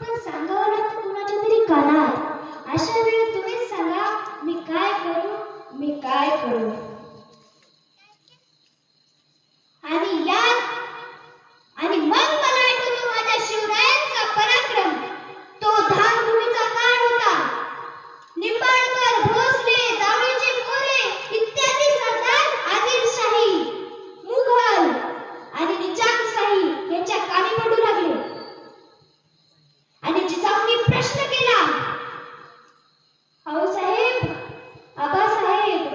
पण सांगावं लागतं कुणाच्या तरी कानात. अशा वेळी तुम्हीच सांगा मी काय करू? मी काय करू आणि या आणि मग मला आठवतो माझ्या शिवरायांचा पराक्रम तो धानधुनीचा काळ होता निंबाळकर भोसले जावळीचे मोरे इत्यादी सरदार आदिलशाही मुघल आणि निजामशाही यांच्या कामी पडू लागले आणि जिजाऊंनी प्रश्न केला अहो साहेब आबासाहेब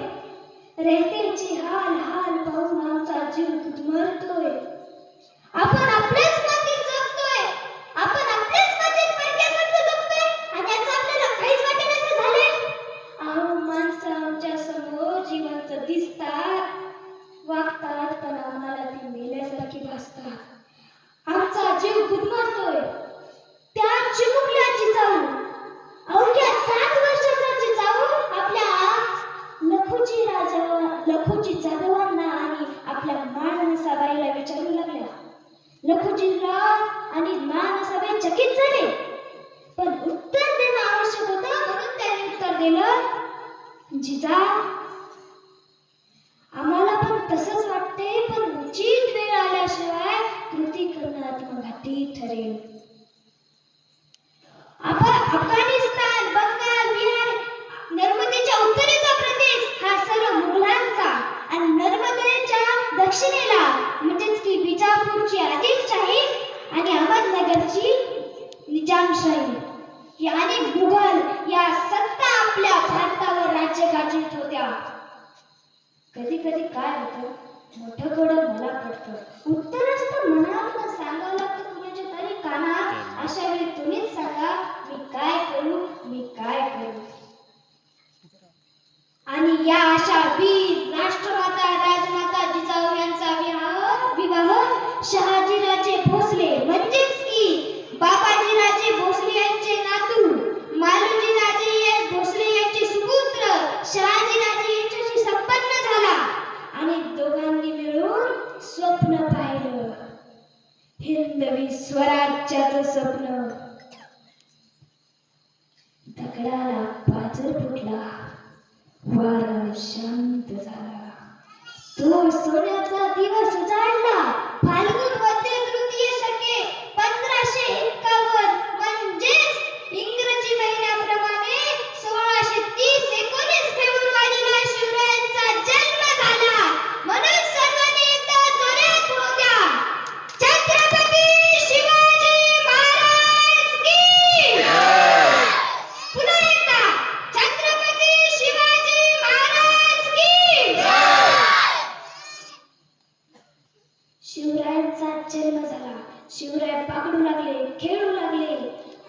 रयतेचे हाल हाल पाहून आमचा जीव मरतोय. आपण आपल्याच जिजा आम्हाला पण तसंच वाटते पण उचित वेळ आल्याशिवाय कृती करणं आत्मघाती ठरेल. आपण अफगाणिस्तान बंगाल बिहार नर्मदेच्या उत्तरेचा प्रदेश हा सर्व मुघलांचा आणि नर्मदेच्या दक्षिणेला म्हणजेच की बिजापूरची आदिलशाही आणि अहमदनगरची निजामशाही. या अनेक मुघल या सत्ता आपल्या भारतावर राज्य गाजवत होत्या कधी कधी काय होतं मोठं कडं मला पडतं. उत्तर असतं मनातलं सांगावं लागतं कुणाच्या तरी कानात. अशा वेळी तुम्हीच सांगा मी काय करू मी काय करू. आणि या अशा वीर राष्ट्रमाता राजमाता जिजाऊ यांचा विवाह विवाह शहाजीराजे भोसले म्हणजेच की बाबाजीराजे भोसले यांचे नातू मालोजीराजे या भोसले यांचे सुपुत्र शहाजीराजे यांच्याशी संपन्न झाला आणि दोघांनी मिळून स्वप्न पाहिलं हिंदवी स्वराज्याच स्वप्न. दगडाला पाजर फुटला. वारा शांत झाला. तो सोन्याचा दिवस उजाडला जन्म झाला. शिवराय पाकडू लागले खेळू लागले.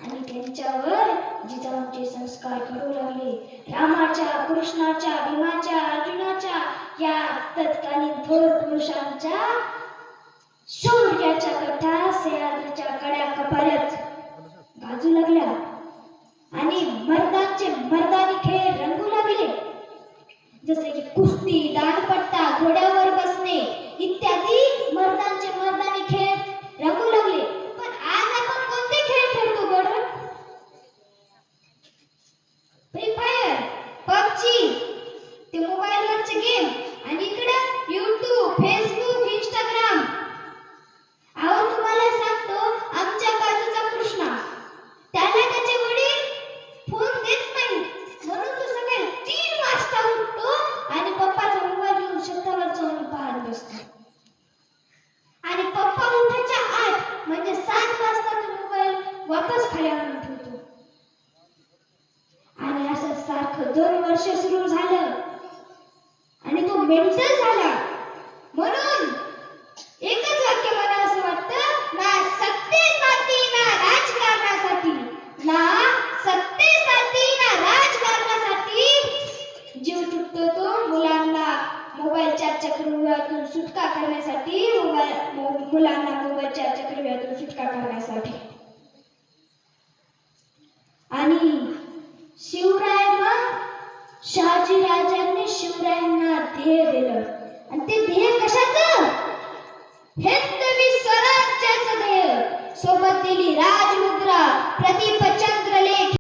आणि त्यांच्यावर जिजाऊंचे संस्कार घडू लागले. रामाच्या कृष्णाच्या भीमाच्या अर्जुनाच्या या तत्कालीन थोर पुरुषांच्या शौर्याच्या कथा वापस खाली आणून ठेवतो. आणि असं सारखं दोन वर्ष सुरू झालं. आणि तो मेंटल झाला. म्हणून एकच वाक्य मला असं वाटतं ना सत्तेसाठी ना राजकारणासाठी. ना सत्तेसाठी ना राजकारणासाठी जीव तुटतो तो मुलांना मोबाईलच्या चक्रव्यूहातून सुटका करण्यासाठी मोबाईल मुलांना मोबाईलच्या चक्रव्यूहातून सुटका करण्यासाठी. आणि शिवराय मग शहाजी राजांनी शिवरायांना ध्येय